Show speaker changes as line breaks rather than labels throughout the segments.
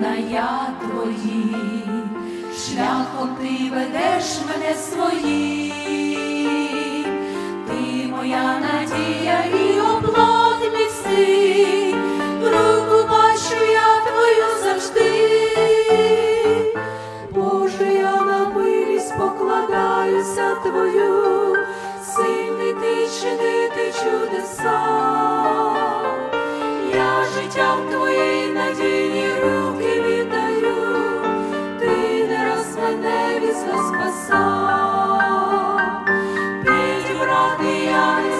сина я твої, шляхом ти ведеш мене своїм, ти моя надія і оплот міцний, руку бачу я твою завжди. Боже, я на милість покладаюся твою, Підібрати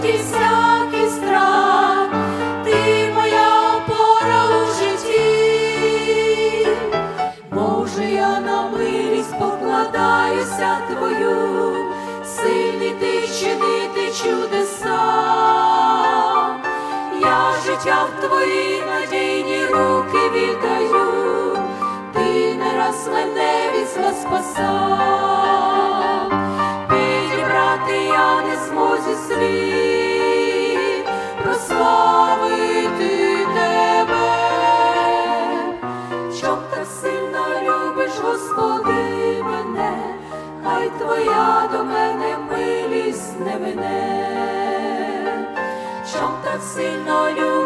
тоді всякий страх, ти моя опора Боже, я на милість покладаюся твою, сильний ти чинити чудеса. Я життя в твої надійні руки віддаю, ти не раз мене від зла спасав, я не зможу слів, твоя до мене милість не мене чом так сильно любиш.